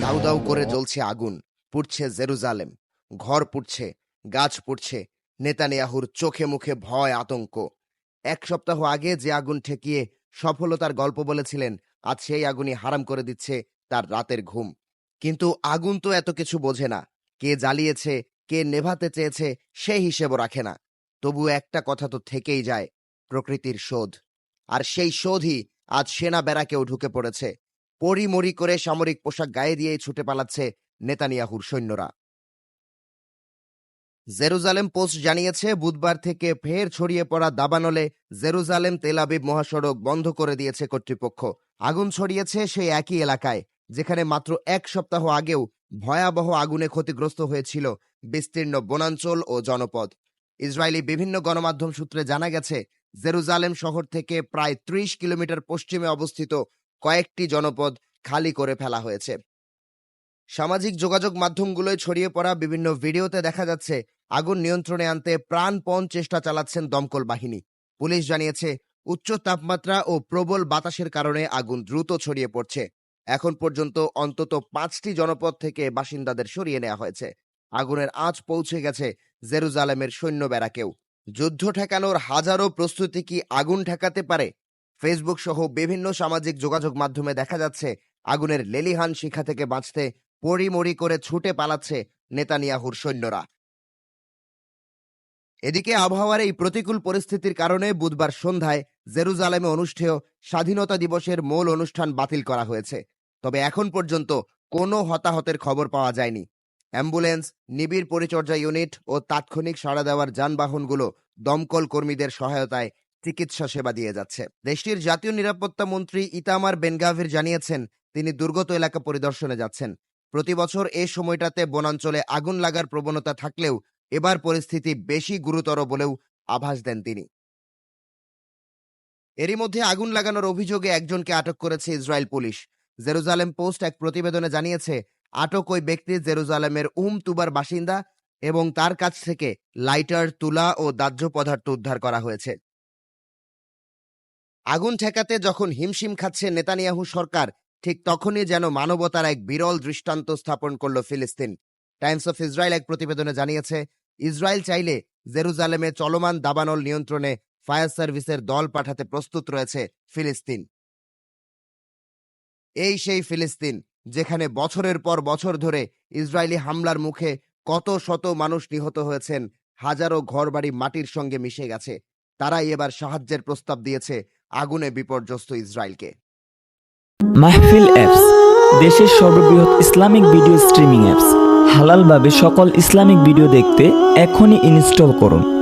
দাউ দাউ করে জ্বলছে আগুন, পুড়ছে জেরুজালেম, ঘর পুড়ছে, গাছ পুড়ছে, নেতানিয়াহুর চোখে মুখে ভয়, আতঙ্ক। এক সপ্তাহ আগে যে আগুন ঠেকিয়ে সফলতার গল্প বলেছিলেন, আজ সেই আগুনই হারাম করে দিচ্ছে তার রাতের ঘুম। কিন্তু আগুন তো এত কিছু বোঝে না, কে জ্বালিয়েছে, কে নেভাতে চেয়েছে, সে হিসেবও রাখে না। তবু একটা কথা তো থেকেই যায়, প্রকৃতির শোধ। আর সেই শোধই আজ সেনা ব্যারাকেও ঢুকে পড়েছে। পরিমরি করে সামরিক পোশাক গায়ে দিয়েই ছুটে পালাচ্ছে নেতানিয়াহুর সৈন্যরা। জেরুজালেম পোস্ট জানিয়েছে, বুধবার থেকে ফের ছড়িয়ে পড়া দাবানলে জেরুজালেম তেলাবিব মহাসড়ক বন্ধ করে দিয়েছে কর্তৃপক্ষ। আগুন ছড়িয়েছে সেই একই এলাকায়, যেখানে মাত্র এক সপ্তাহ আগেও ভয়াবহ আগুনে ক্ষতিগ্রস্ত হয়েছিল বিস্তীর্ণ বনাঞ্চল ও জনপদ। ইসরায়েলি বিভিন্ন গণমাধ্যম সূত্রে জানা গেছে জেরুজালেম শহর থেকে প্রায় ত্রিশ কিলোমিটার পশ্চিমে অবস্থিত কয়েকটি জনপদ খালি করে ফেলা হয়েছে। সামাজিক যোগাযোগ মাধ্যমগুলোয় ছড়িয়ে পড়া বিভিন্ন ভিডিওতে দেখা যাচ্ছে, আগুন নিয়ন্ত্রণে আনতে প্রাণপণ চেষ্টা চালাচ্ছেন দমকল বাহিনী। পুলিশ জানিয়েছে, উচ্চ তাপমাত্রা ও প্রবল বাতাসের কারণে আগুন দ্রুত ছড়িয়ে পড়ছে। এখন পর্যন্ত অন্তত পাঁচটি জনপদ থেকে বাসিন্দাদের সরিয়ে নেওয়া হয়েছে। আগুনের আঁচ পৌঁছে গেছে জেরুজালেমের সৈন্য ব্যারাকেও যুদ্ধ ঠেকানোর হাজারো প্রস্তুতি কি আগুন ঠেকাতে পারে? ফেসবুক সহ বিভিন্ন সামাজিক যোগাযোগ মাধ্যমে দেখা যাচ্ছে, আগুনের লেলিহান শিখা থেকে বাঁচতে পড়িমড়ি করে ছুটে পালাচ্ছে নেতানিয়াহুর সৈন্যরা। এদিকে আবহাওয়ার এই প্রতিকূল পরিস্থিতির কারণে বুধবার সন্ধ্যায় জেরুজালেমে অনুষ্ঠেয় স্বাধীনতা দিবসের মূল অনুষ্ঠান বাতিল করা হয়েছে। তবে এখন পর্যন্ত কোনো হতাহতের খবর পাওয়া যায়নি। অ্যাম্বুলেন্স, নিবিড় পরিচর্যা ইউনিট ও তাৎক্ষণিক সাড়া দেওয়ার যানবাহনগুলো দমকল কর্মীদের সহায়তায় চিকিৎসা সেবা দিয়ে যাচ্ছে। দেশটির জাতীয় নিরাপত্তা মন্ত্রী ইতামার বেনগাভির জানিয়েছেন, তিনি দুর্গত এলাকা পরিদর্শনে যাচ্ছেন। প্রতি বছর এ সময়টাতে বনাঞ্চলে আগুন লাগার প্রবণতা থাকলেও এবার পরিস্থিতি বেশি গুরুতর বলেও আভাস দেন তিনি। এরই মধ্যে আগুন লাগানোর অভিযোগে একজনকে আটক করেছে ইসরায়েল পুলিশ। জেরুজালেম পোস্ট এক প্রতিবেদনে জানিয়েছে আটক ওই ব্যক্তি জেরুজালেমের উম তুবার বাসিন্দা এবং তার কাছ থেকে লাইটার, তুলা ও দাহ্য পদার্থ উদ্ধার করা হয়েছে। আগুন ঠেকাতে যখন হিমশিম খাচ্ছে নেতানিয়াহু সরকার, ঠিক তখনই যেন মানবতার এক বিরল দৃষ্টান্ত স্থাপন করল ফিলিস্তিন। টাইমস অফ ইসরায়েল এক প্রতিবেদনে জানিয়েছে, ইসরায়েল চাইলে জেরুজালেমে চলমান দাবানল নিয়ন্ত্রণে ফায়ার সার্ভিসের দল পাঠাতে প্রস্তুত রয়েছে ফিলিস্তিন। এই সেই ফিলিস্তিন। যেখানে বছরের পর বছর ধরে ইসরায়েলি হামলার মুখে কত শত মানুষ নিহত হয়েছেন, হাজারো ঘরবাড়ি মাটির সঙ্গে মিশে গেছে। তারাই এবার সাহায্যের প্রস্তাব দিয়েছে আগুনে বিপর্যস্ত ইসরায়েলকে। মাহফিল অ্যাপস, দেশের সর্ববৃহৎ ইসলামিক ভিডিও স্ট্রিমিং অ্যাপস। হালালভাবে সকল ইসলামিক ভিডিও দেখতে এখনই ইনস্টল করুন।